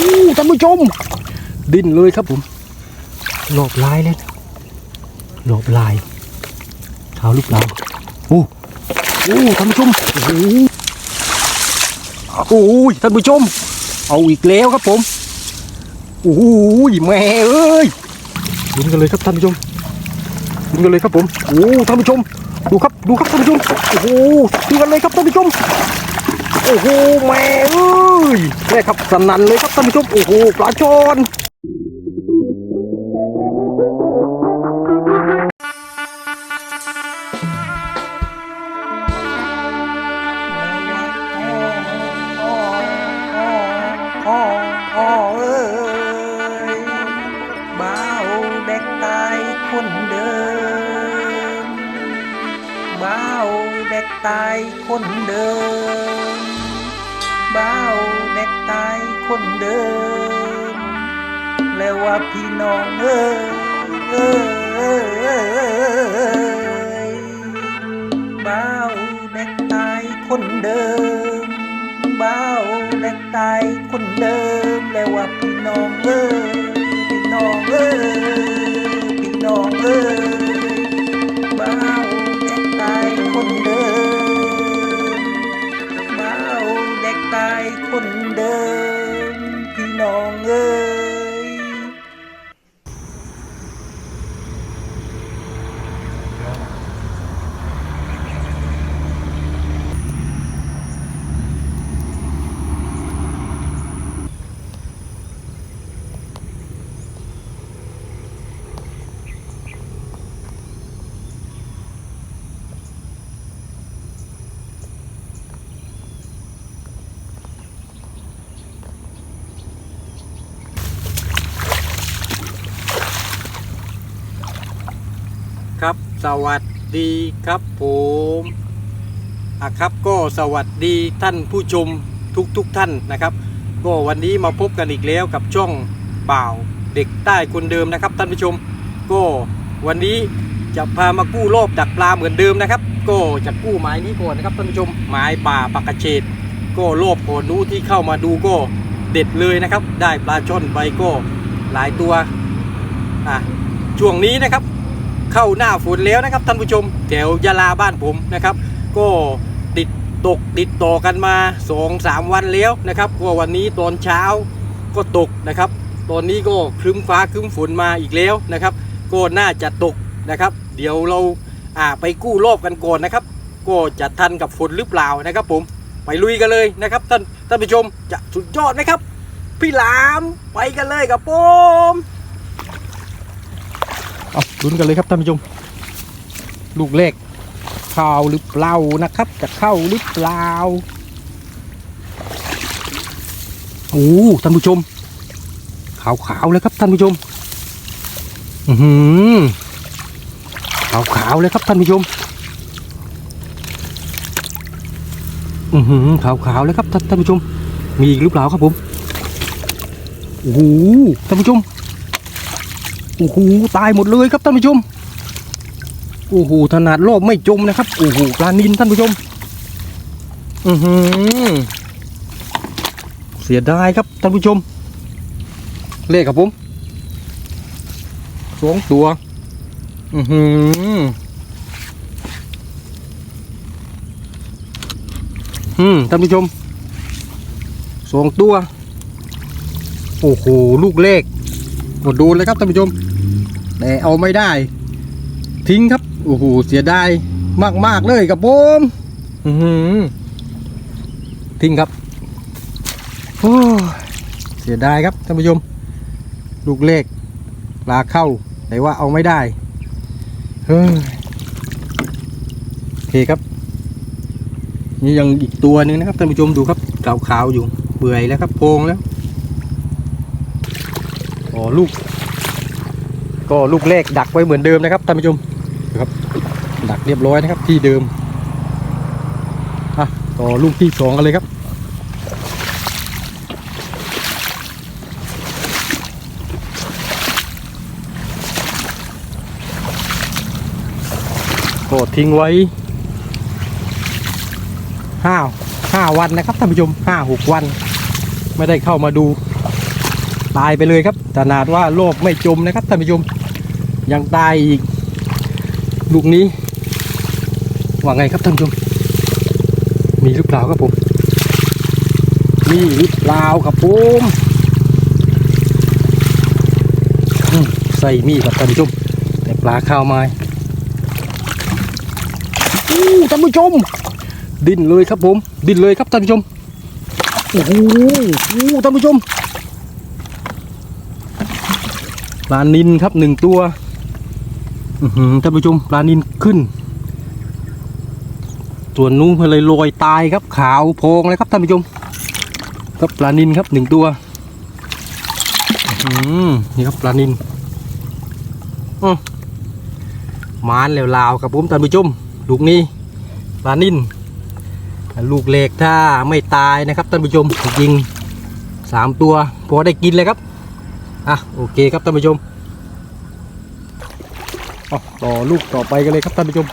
อู้ท่านผู้ชม ดิ้นเลยครับผมหลบลายเลยนะหลบลายเท้าลูกเราโอ้โอ้ท่านผู้ชมโอ้โหโอ้ยท่านผู้ชม เอาอีกแล้วครับผมโอ้ยแม่เอ้ยลุ้นกันเลยครับท่านผู้ชมลุ้นกันเลยครับผมโอ้ท่านผู้ชม ดูครับดูครับท่านผู้ชมโอ้โหดูกันเลยครับท่านผู้ชมโอ้โหแม่เอ้ยแม่ครับสนั่นเลยครับท่านผู้ชมโอ้โหปลาชอน ตายคนเดิมเบ่าเด็กตายคนเดิม แล้วว่าพี่น้องเอ้ยเอ้ยเอ้ยเอ้ยเอ้ยบ่าเด็กตายคนเดิมเบ้าเด็กตายคนเดิม แล้วว่าพี่น้องเอ้ย สวัสดีครับผมอะครับก็สวัสดีท่านผู้ชมทุกทุกท่านนะครับ ก็วันนี้มาพบกันอีกแล้วกับช่องบ่าวเด็กใต้คนเดิมนะครับท่านผู้ชม ก็วันนี้จะพามากู้รอบดักปลาเหมือนเดิมนะครับ ก็จะกู้หมายนี้ก่อนนะครับท่านผู้ชมหมายป่าปากกระเฉดก็รอบก่อนนู้ที่เข้ามาดูก็เด็ดเลยนะครับ ได้ปลาช่อนไปก็หลายตัวอะช่วงนี้นะครับ เข้าหน้าฝนแล้วนะครับท่านผู้ชมแถวยะลาบ้านผมนะครับ ก็ติดตกติดต่อกันมา2อสามวันแล้วนะครับก็วันนี้ตอนเช้าก็ตกนะครับ ตอนนี้ก็ครึ้มฟ้าครึ้มฝนมาอีกแล้วนะครับ ก็น่าจะตกนะครับ เดี๋ยวเราอ่าไปกู้รอบกันก่อนนะครับ ก็จะทันกับฝนหรือเปล่านะครับ ผมไปลุยกันเลยนะครับท่านท่านผู้ชมจะสุดยอดไหมครับ พี่หลามไปกันเลยกับผม เอาลุ้นกันเลยครับท่านผู้ชม ลูกเลขเข้าหรือเปล่านะครับ จะเข้าหรือเปล่าโอ้ท่านผู้ชม ขาวๆเลยครับท่านผู้ชมอือหือขาวเลยครับท่านผู้ชม อือหือขาวเลยครับท่านผู้ชม มีอีกหรือเปล่าครับผมโอ้ท่านผู้ชม โอ้โหตายหมดเลยครับท่านผู้ชมโอ้โหขนาดโลกไม่จมนะครับโอ้โหปลานินท่านผู้ชม อือหือเสียดายครับท่านผู้ชม เลขครับผมสองตัว อือหืออืมท่านผู้ชมสองตัว โอ้โห ลูกเลขกดดูเลยครับท่านผู้ชม แต่เอาไม่ได้ ทิ้งครับโอ้โหเสียดายมาก ๆ เลยครับผมอื้อหือทิ้งครับโอ้ยเสียดายครับท่านผู้ชมลูกเลขปลาเข้า แต่ว่าเอาไม่ได้เฮ้ยโอเคครับ นี่ยังอีกตัวหนึงนะครับท่านผู้ชมดูครับขาวๆอยู่เปื่อยแล้วครับโพงแล้วอ๋อลูก ก็ลูกแรกดักไว้เหมือนเดิมนะครับท่านผู้ชมนะครับ ดักเรียบร้อยนะครับที่เดิมอะต่อลูกที่สองกันเลยครับก็ทิ้งไว้ห้าห้าวันนะครับท่านผู้ชมห้าหกวัน ไม่ได้เข้ามาดู ตายไปเลยครับขนาดว่าโลกไม่จมนะครับท่านผู้ชม ยังตายอีกลูกนี้ว่าไงครับท่านผู้ชมมีหรือเปล่าครับผม มีหรือเปล่าครับผมใส่มีครับท่านผู้ชมแต่ปลาข้าวไม้อู้ท่านผู้ชม ดิ้นเลยครับผม ดิ้นเลยครับท่านผู้ชมโอ้โหท่านผู้ชมปลานินครับหนึ่งตัว ท่านผู้ชมปลานินขึ้น ส่วนนู้นเลยลอยตายครับขาวโพงเลยครับท่านผู้ชมครับปลานินครับหนึ่งตัวนี่ครับปลานินอมานแล้วลาวครับผมท่านผู้ชมลูกนี้ปลานินลูกเล็กถ้าไม่ตายนะครับท่านผู้ชมจริงสามตัวพอได้กินเลยครับอะโอเคครับท่านผู้ชม เอาต่อลูกต่อไปกันเลยครับท่านผู้ชม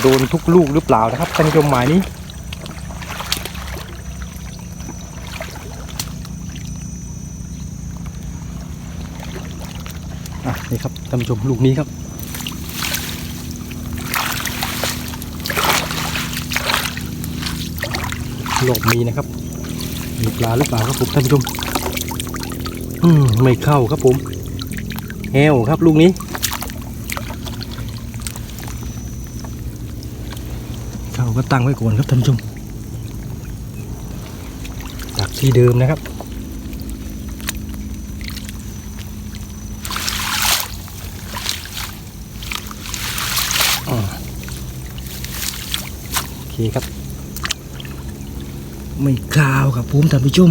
โดนทุกลูกหรือเปล่านะครับท่านผู้ชมหมายนี้อะนี่ครับท่านผู้ชมลูกนี้ครับโลกมีนะครับ มีปลาหรือเปล่าครับผมท่านผู้ชมอืมไม่เข้าครับผมแฮวครับลูกนี้ เขาก็ตั้งไว้ก่อนครับท่านผู้ชมจากที่เดิมนะครับอ่าโอเคครับ ไม่กล่าวครับผมท่านผู้ชม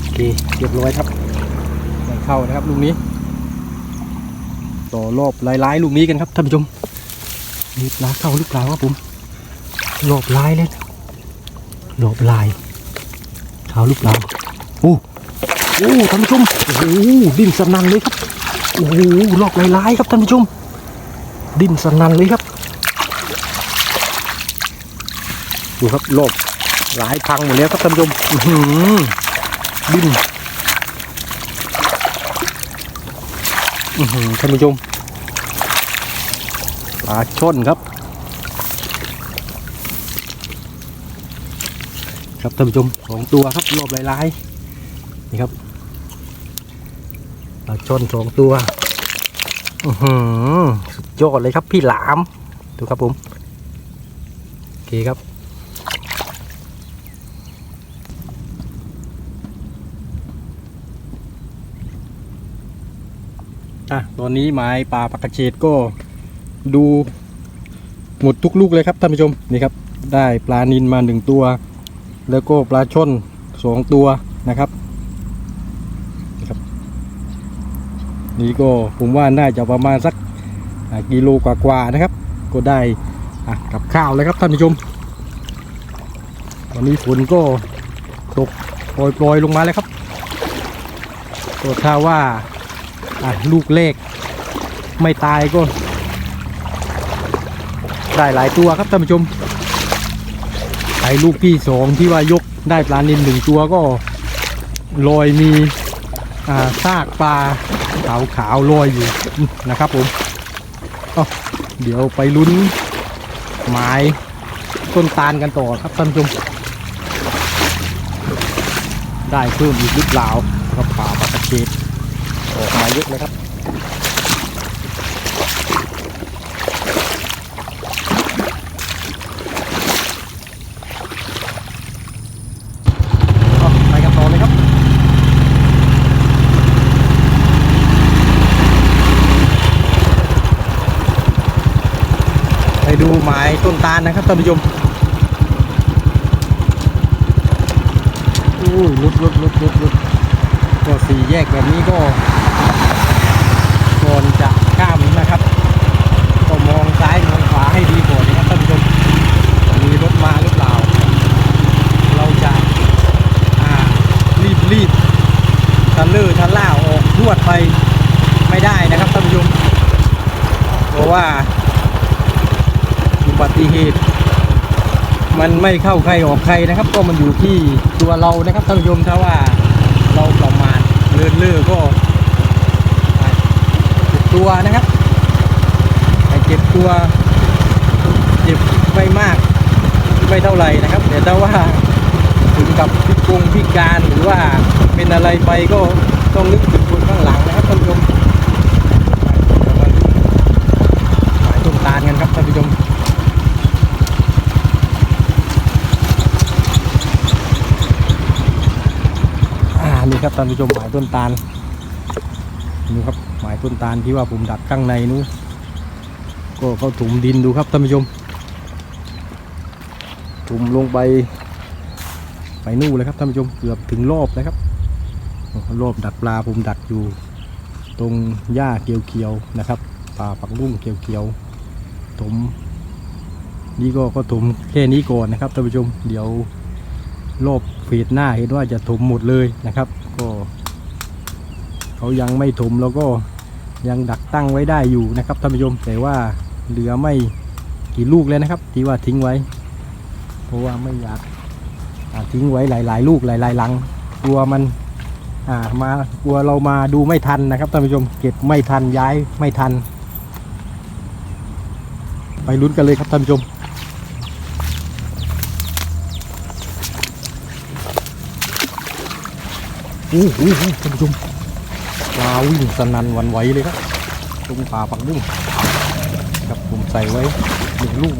โอเคเรียบร้อยครับไม่เข้านะครับลูกนี้ ต่อรอบลายๆลูกนี้กันครับท่านผู้ชมมีปลาเข้าหรือเปล่าครับผมรอบลายเลยรอบลายเข้าหรือเปล่าโอ้โอ้ท่านผู้ชมโอ้โหดิ้นสนั่นเลยครับโอ้โหรอบลายๆครับท่านผู้ชมดิ้นสนั่นเลยครับ ดูครับรอบหลายพังหมดแล้วครับท่านผู้ชมอื้อหือดิ้นท่านผู้ชมปลาช่อนครับ ครับท่านผู้ชมสองตัวครับรอบลายๆนี่ครับปลาช่อนสองตัวสุดยอดเลยครับพี่หลาม ดูครับผม โอเคครับ อะตอนนี้หมายปลาปากกระเฉดก็ดูหมดทุกลูกเลยครับท่านผู้ชมนี่ครับ ได้ปลานินมาหนึ่งตัว แล้วก็ปลาช่อนสองตัวนะครับนี่ครับ นี่ก็ผมว่าน่าจะประมาณสักกิโลกว่าๆนะครับ ก็ได้กับข้าวเลยครับท่านผู้ชมตอนนี้ฝนก็ตกโปรยๆลงมาแล้วครับก็ถ้าว่า อะลูกเลข ไม่ตายก็ได้หลายตัวครับท่านผู้ชมไอ้ลูกที่สองที่ว่ายกได้ปลานินหนึ่งตัวก็ลอยมีซากปลาขาวขาวๆลอยอยู่นะครับผมเดี๋ยวไปลุ้นหมายต้นตาลกันต่อครับท่านผู้ชมได้เพิ่มอีกหรือเปล่าครับป่าปลากระเชด ออกมาเยอะเลยครับเอไปกันต่อเลยครับไปดูหมายต้นตาลนะครับท่านผู้ชมอู้ยลุดลุดลุดลุดลุดก็สี่แยกแบบนี้ก็ ก่อนจะข้ามนะครับ ก็มองซ้ายมองขวาให้ดีก่อนนะครับท่านผู้ชมมีรถมาหรือเปล่า เราจะารีบรีบทะเลอร์ทะล่าออกรวดไปไม่ได้นะครับท่านผู้ชมเพราะว่าอุบัติเหตุ มันไม่เข้าใครออกใครนะครับ ก็มันอยู่ที่ตัวเรานะครับท่านผู้ชมถ้าว่าเราประมาทเลื่อนเล่อก็ ตัวนะครับแต่เจ็บตัวเจ็บไม่มากไม่เท่าไหร่นะครับแต่ถ้าว่าถึงกับพิกงพิการหรือว่าเป็นอะไรไปก็ต้องนึกถึงคนข้างหลังนะครับท่านผู้ชมเรามาหมายต้นตาลกันครับท่านผู้ชมอ่านี่ครับท่านผู้ชมหมายต้นตาลนี่ครับ หมายต้นตาลที่ว่าผมดักข้างในนู้นก็เขาถุมดินดูครับท่านผู้ชมถุมลงไปไปนู่นเลยครับท่านผู้ชมเกือบถึงรอบแล้วครับรอบดักปลาผมดักอยู่ ตรงหญ้าเขียวๆนะครับป่าปักลุ่งเขียวๆถมนี่ก็ก็ถมแค่นี้ก่อนนะครับท่านผู้ชมเดี๋ยวรอบเฟสหน้าเห็นว่าจะถมหมดเลยนะครับ ก็ เขายังไม่ถมแล้วก็ ยังดักตั้งไว้ได้อยู่นะครับท่านผู้ชมแต่ว่าเหลือไม่กี่ลูกแล้วนะครับ ที่ว่าทิ้งไว้ เพราะว่าไม่อยากทิ้งไว้หลาย ๆ ลูกหลายๆหลังกลัวมันมากลัวเรามาดูไม่ทันนะครับท่านผู้ชมเก็บไม่ทันย้ายไม่ทัน ไปลุ้นกันเลยครับท่านผู้ชมโอ้โหท่านผู้ชม ลาวิ่งสนันวันไหวเลยครับตรงป่าปักบุ้งครับผมใส่ไว้หนึ่งลูก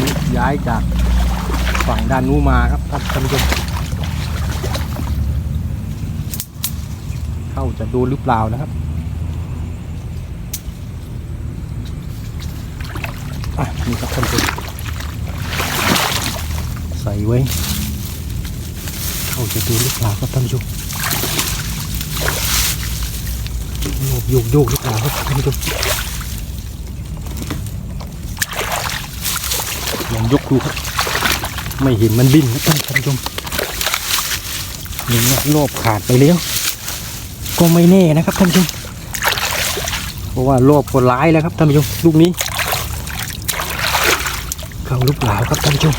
นี้ย้ายจากฝั่งด้านนู้นมาครับท่านผู้ชมเข้าจะโดนหรือเปล่านะครับอะนี่ครับท่านผู้ชมใส่ไว้ เข้าจะดูหรือเปล่าครับท่านผู้ชม โยกโยกโยกหรือเปล่าครับท่านผู้ชมลองยกดูครับ ไม่เห็นมันบินครับท่านผู้ชมนี่นะรอบขาดไปแล้ว ก็ไม่แน่นะครับท่านผู้ชมเพราะว่ารอบคนร้ายแล้วครับท่านผู้ชมลูกนี้เข้าหรือเปล่าครับท่านผู้ชม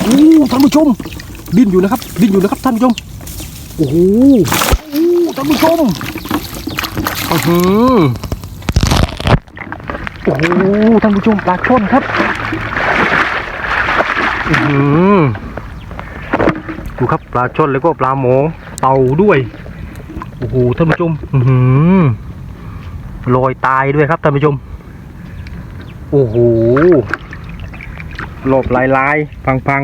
โอ้ท่านผู้ชมดิ้นอยู่นะครับดิ้นอยู่นะครับท่านผู้ชม โอ้โหโอ้ท่านผู้ชมอือหือโอ้โหท่านผู้ชมปลาช่อนครับอือหือดูครับปลาช่อนแล้วก็ปลาหมอเต่าด้วยโอ้โหท่านผู้ชมอือหือลอยตายด้วยครับท่านผู้ชม โอ้โหหลบลายลายพังพัง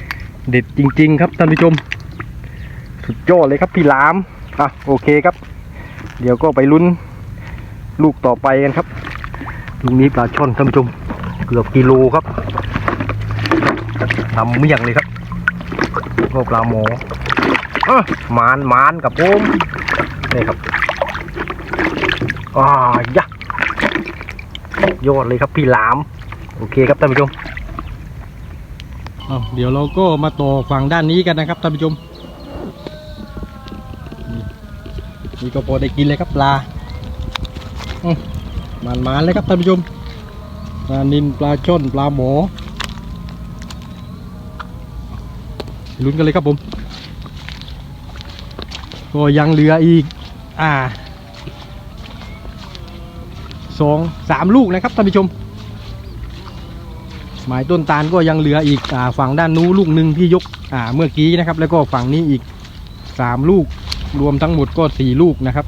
ๆ เด็ดจริง ๆ ครับท่านผู้ชม สุดยอดเลยครับพี่ลามอะโอเคครับ เดี๋ยวก็ไปลุ้นลูกต่อไปกันครับลูกนี้ปลาช่อนท่านผู้ชมเกือบกิโลครับทำเมี่ยงเลยครับก็ปลาหมออะมานมานกับผมนี่ครับอ่ายะยอดเลยครับพี่หลาม โอเคครับท่านผู้ชมเดี๋ยวเราก็มาต่อฝั่งด้านนี้กันนะครับท่านผู้ชมนี่ นี่ก็พอได้กินเลยครับปลาอื้อมันมาเลยครับท่านผู้ชมปลานินปลาช่อนปลาหมอลุ้นกันเลยครับผมก็ยังเหลืออีก อ่าสองสามลูกนะครับท่านผู้ชม หมายต้นตาลก็ยังเหลืออีกอ่าฝั่งด้านนู้นลูกหนึ่งที่ยกอ่าเมื่อกี้นะครับ แล้วก็ฝั่งนี้อีกสามลูก รวมทั้งหมดก็สี่ลูกนะครับ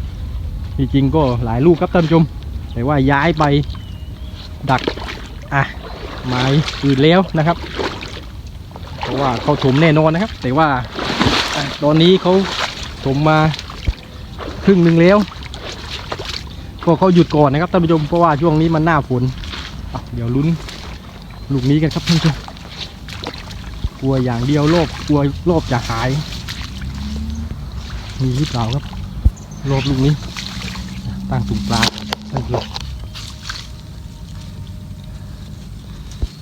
จริงๆก็หลายลูกครับท่านผู้ชม แต่ว่าย้ายไปดักอะหมายอื่นแล้วนะครับ เพราะว่าเขาถมแน่นอนนะครับ แต่ว่าอตอนนี้เขาถมมาครึ่งหนึ่งแล้ว ก็เขาหยุดก่อนนะครับท่านผู้ชมเพราะว่าช่วงนี้มันหน้าฝนเดี๋ยวลุ้นลูกนี้กันครับท่านผู้ชมกลัวอย่างเดียวโลภกลัวโลภจะหาย มีหรือเปล่าครับโลภลูกนี้ตั้งถุงปลาท่านผู้ชม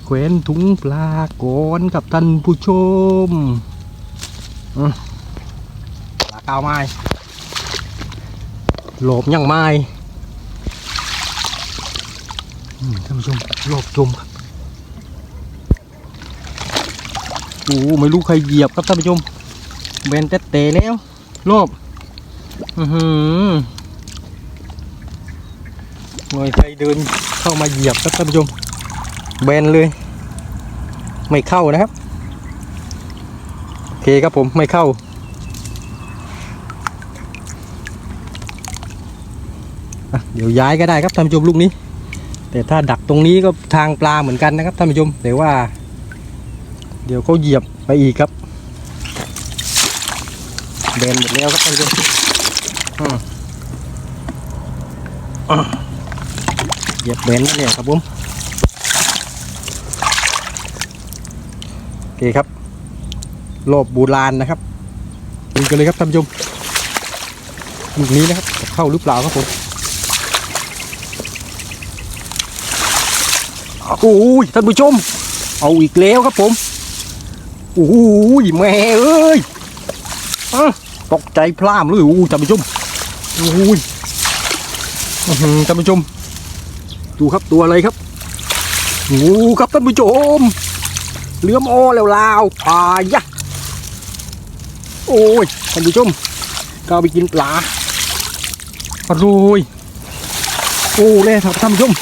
แขวนถุงปลาก่อนกับท่านผู้ชมอืมปลาเกาวไม้หลบยังไม้ท่านผู้ชมหลบจมครับโอ้ไม่รู้ใครเหยียบครับท่านผู้ชมเบนเตเตะแล้ว รอบอือหือหน่อยใครเดินเข้ามาเหยียบครับท่านผู้ชมแบนเลย ไม่เข้านะครับโอเคครับผมไม่เข้า เดี๋ยวย้ายก็ได้ครับท่านผู้ชมลูกนี้ แต่ถ้าดักตรงนี้ก็ทางปลาเหมือนกันนะครับท่านผู้ชมแต่ว่า เดี๋ยวเขาเหยียบไปอีกครับ เบนหมดแล้วครับท่านผู้ชมอืเหยียบเบนนั่นเนี่ยครับผมโอเคครับโลบบูรานนะครับดูกันเลยครับท่านผู้ชมลูกนี้นะครับ เข้าหรือเปล่าครับผมโอ้ยท่านผู้ชม เอาอีกแล้วครับผมโอ้ยแม่เอ้ยอะ ตกใจพลามเลยโอ้ยท่านผู้ชมโอ้ยอื้อหือท่มดูครับตัวอะไรครับโอ้ครับท่านผู้ชมเลือมอ้อแล้วลาวปลายะโอ้ยท่านผู้ชมก็เอาไปกินปลาอร่อยโอ้เลยครับท่านผู้ชม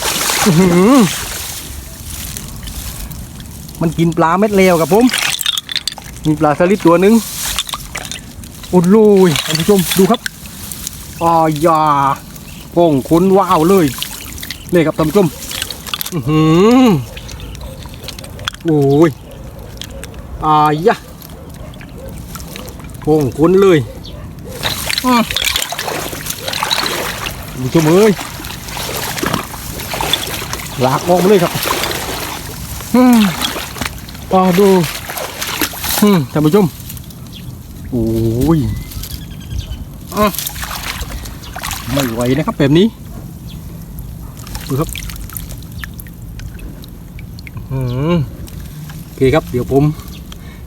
มันกินปลาเม็ดเลวกับผม มีปลาสลิดตัวหนึ่ง อ้โหยท่านผู้ชมดูครับอายาป่องคนว้าวเลยนี่ครับท่านผู้ชมอือหือโอ้ยอายะป่องคนเลยอือท่านผู้ชมเอ้ยลากออกมาเลยครับอืมอ่าดูอืมท่านผู้ชม โอ้ยอะไม่ไหวนะครับแบบนี้ดูครับอืมโอเคครับ เดี๋ยวผม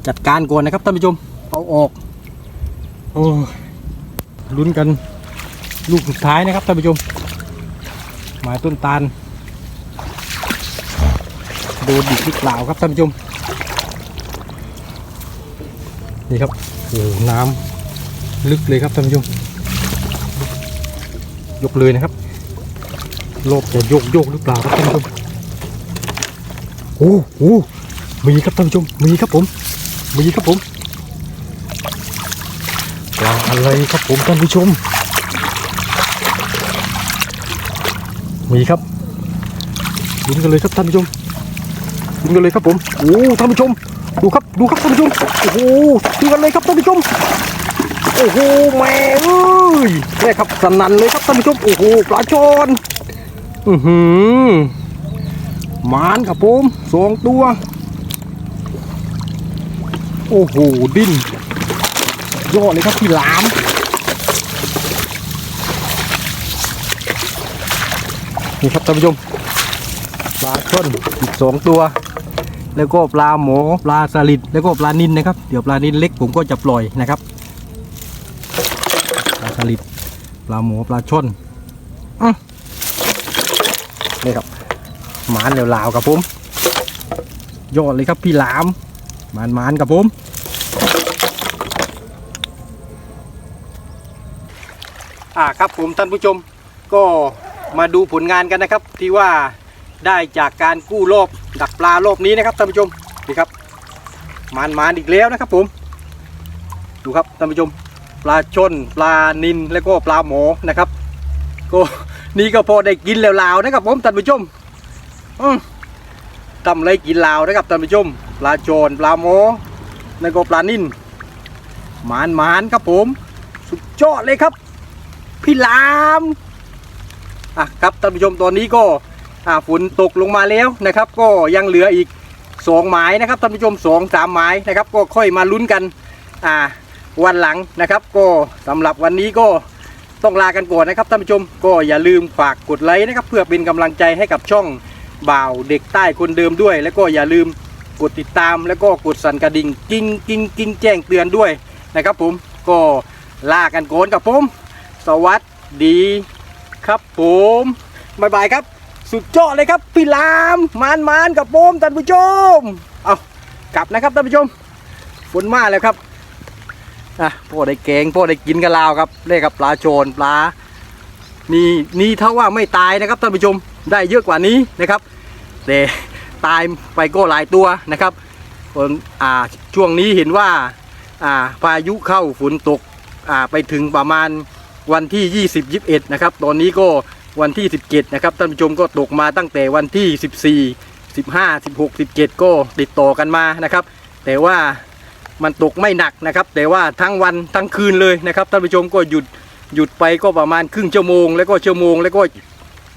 จัดการก่อนนะครับท่านผู้ชม เอาออก โอ้ลุ้นกันลูกสุดท้ายนะครับท่านผู้ชม หมายต้นตาลโดนดิบหรือเปล่าครับท่านผู้ชม นี่ครับ โอ้น้ำลึกเลยครับท่านผู้ชมยกเลยนะครับโลบจะโยกโยกหรือเปล่าครับท่านผู้ชมโอ้โหมีครับท่านผู้ชมมีครับผมมีครับผมปลาอะไรครับผมท่านผู้ชม มีครับลุ้นกันเลยครับท่านผู้ชมดูกันเลยครับผมโอ้ท่านผู้ชม ดูครับดูครับท่านผู้ชมโอ้โหดูกันเลยครับท่านผู้ชมโอ้โหแม่เอ้ยนี่ครับสนั่นเลยครับท่านผู้ชมโอ้โหปลาชอนอือหือมานครับผมสองตัว โอ้โหดิ้นยอดเลยครับพี่หลามนี่ครับท่านผู้ชมปลาช่อนอีกสองตัว แล้วก็ปลาหมอปลาสลิดแล้วก็ปลานินนะครับ เดี๋ยวปลานินเล็กผมก็จะปล่อยนะครับปลาสลิดปลาหมอปลาช่อนอนี่ครับหมานเหลาวๆกับผมยอดเลยครับพี่หลามหมานหมานกับผมอ่าครับผมท่านผู้ชมก็มาดูผลงานกันนะครับที่ว่า ได้จากการกู้รอบดักปลารอบนี้นะครับท่านผู้ชมนี่ครับมานมานอีกแล้วนะครับผมดูครับท่านผู้ชมปลาชนปลานินแล้วก็ปลาหมอนะครับก็นี่ก็พอได้กินแล้วลาวๆนะครับผมท่านผู้ชมทำอะไรกินลาวนะครับท่านผู้ชมปลาโจนปลาหมอแล้วก็ปลานินมานมานครับผม สุดยอดเลยครับ พี่ลามอะครับท่านผู้ชมตอนนี้ก็ ฝนตกลงมาแล้วนะครับ ก็ยังเหลืออีกสองหมายนะครับท่านผู้ชมสองสามหมายนะครับ ก็ค่อยมาลุ้นกันวันหลังนะครับ ก็สำหรับวันนี้ก็ต้องลากันก่อนนะครับท่านผู้ชม ก็อย่าลืมฝากกดไลค์นะครับ เพื่อเป็นกำลังใจให้กับช่องบ่าวเด็กใต้คนเดิมด้วย แล้วก็อย่าลืมกดติดตามแล้วก็กดสั่นกระดิ่งกิ้งกิ้งกิ้งแจ้งเตือนด้วยนะครับ ผมก็ลากันก่อนกับผม สวัสดีครับผมบ๊ายบายครับ สุดยอดเลยครับพี่ลามมานมานกับโปมท่านผู้ชมเอากลับนะครับท่านผู้ชมฝนมาแล้วครับอะพ่อได้แกงพ่อได้กินกันลาวครับเรียกกับปลาโจรปลานี่นี่ถ้าว่าไม่ตายนะครับท่านผู้ชมได้เยอะกว่านี้นะครับแต่ตายไปก็หลายตัวนะครับคนอ่าช่วงนี้เห็นว่าอ่าพายุเข้าฝนตกอ่าไปถึงประมาณวันที่ 20 21นะครับตอนนี้ก็ วันที่ 17 นะครับท่านผู้ชมก็ตกมาตั้งแต่วันที่ 14 15 16 17 ก็ติดต่อกันมานะครับ แต่ว่ามันตกไม่หนักนะครับ แต่ว่าทั้งวันทั้งคืนเลยนะครับท่านผู้ชมก็หยุดหยุดไปก็ประมาณครึ่งชั่วโมง แล้วก็ชั่วโมงแล้วก็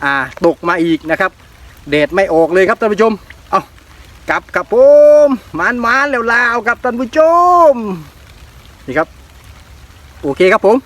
อ่าตกมาอีกนะครับแดดไม่ออกเลยครับท่านผู้ชมเอากลับกับผมมานมานแล้วลาวครับท่านผู้ชมนี่ครับโอเคครับผม